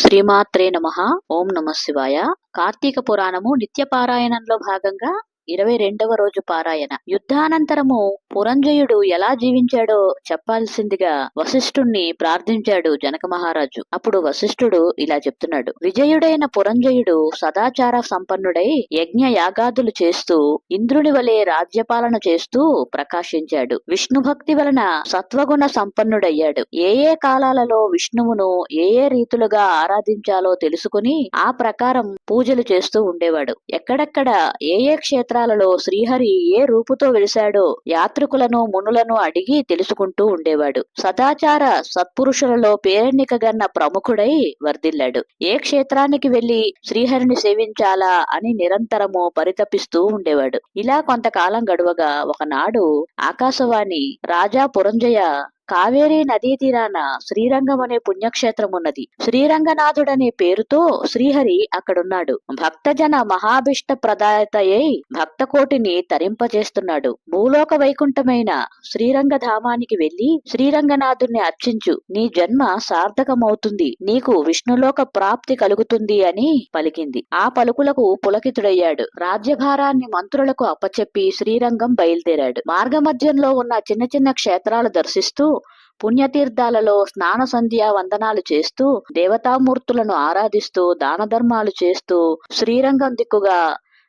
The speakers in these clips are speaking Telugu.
శ్రీమాత్రే నమ. ఓం నమ శివాయ. కార్తీక పురాణము నిత్య పారాయణంలో భాగంగా ఇరవై రెండవ రోజు పారాయణ. యుద్ధానంతరము పురంజయుడు ఎలా జీవించాడో చెప్పాల్సిందిగా వశిష్ఠుణ్ణి ప్రార్థించాడు జనక మహారాజు. అప్పుడు వశిష్ఠుడు ఇలా చెప్తున్నాడు. విజయుడైన పురంజయుడు సదాచార సంపన్నుడై యజ్ఞ యాగాదులు చేస్తూ ఇంద్రుని వలె రాజ్యపాలన చేస్తూ ప్రకాశించాడు. విష్ణు భక్తి వలన సత్వగుణ సంపన్నుడయ్యాడు. ఏ ఏ కాలాలలో విష్ణువును ఏ ఏ రీతులుగా ఆరాధించాలో తెలుసుకుని ఆ ప్రకారం పూజలు చేస్తూ ఉండేవాడు. ఎక్కడెక్కడ ఏ ఏ క్షేత్రాలలో శ్రీహరి ఏ రూపుతో వెలిశాడో యాత్రికులను మునులను అడిగి తెలుసుకుంటూ ఉండేవాడు. సదాచార సత్పురుషులలో పేరెన్నికగన్న ప్రముఖుడై వర్ధిల్లాడు. ఏ క్షేత్రానికి వెళ్ళి శ్రీహరిని సేవించాలా అని నిరంతరము పరితపిస్తూ ఉండేవాడు. ఇలా కొంతకాలం గడువగా ఒకనాడు ఆకాశవాణి రాజా పురంజయ కావేరీ నదీ తీరాన శ్రీరంగం అనే పుణ్యక్షేత్రం ఉన్నది. శ్రీరంగనాథుడనే పేరుతో శ్రీహరి అక్కడున్నాడు. భక్తజన మహాభిష్ట ప్రదాయతయై భక్త కోటిని తరింపజేస్తున్నాడు. భూలోక వైకుంఠమైన శ్రీరంగ ధామానికి వెళ్ళి శ్రీరంగనాథుణ్ణి అర్చించు. నీ జన్మ సార్థకమవుతుంది. నీకు విష్ణులోక ప్రాప్తి కలుగుతుంది అని పలికింది. ఆ పలుకులకు పులకితుడయ్యాడు. రాజ్యభారాన్ని మంత్రులకు అప్పచెప్పి శ్రీరంగం బయలుదేరాడు. మార్గమధ్యంలో ఉన్న చిన్న చిన్న క్షేత్రాలు దర్శిస్తూ పుణ్యతీర్థాలలో స్నాన సంధ్యా వందనాలు చేస్తూ దేవతామూర్తులను ఆరాధిస్తూ దాన ధర్మాలు చేస్తూ శ్రీరంగం దిక్కుగా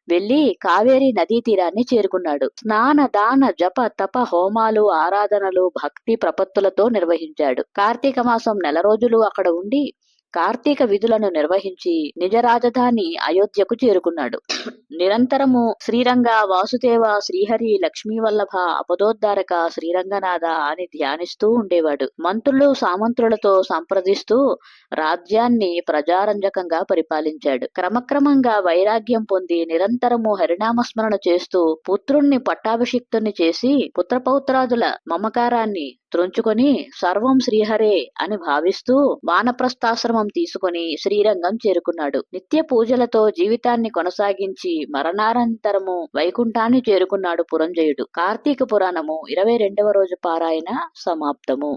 వెళ్ళి కావేరి నదీ తీరాన్ని చేరుకున్నాడు. స్నాన దాన జప తప హోమాలు ఆరాధనలు భక్తి ప్రపత్తులతో నిర్వహించాడు. కార్తీక మాసం నెల రోజులు అక్కడ ఉండి కార్తీక విధులను నిర్వహించి నిజ రాజధాని అయోధ్యకు చేరుకున్నాడు. నిరంతరము శ్రీరంగ వాసుదేవ శ్రీహరి లక్ష్మీవల్లభ అపదోద్ధారక శ్రీరంగనాథ అని ధ్యానిస్తూ ఉండేవాడు. మంత్రులు సామంత్రులతో సంప్రదిస్తూ రాజ్యాన్ని ప్రజారంజకంగా పరిపాలించాడు. క్రమక్రమంగా వైరాగ్యం పొంది నిరంతరము హరినామస్మరణ చేస్తూ పుత్రుణ్ణి పట్టాభిషిక్తుని చేసి పుత్రపౌత్రాదుల మమకారాన్ని త్రుంచుకొని సర్వం శ్రీహరే అని భావిస్తూ వానప్రస్థాశ్రమం తీసుకొని శ్రీరంగం చేరుకున్నాడు. నిత్య పూజలతో జీవితాన్ని కొనసాగించి మరణానంతరము వైకుంఠాన్ని చేరుకున్నాడు పురంజయుడు. కార్తీక పురాణము ఇరవై రెండవ రోజు పారాయణ సమాప్తము.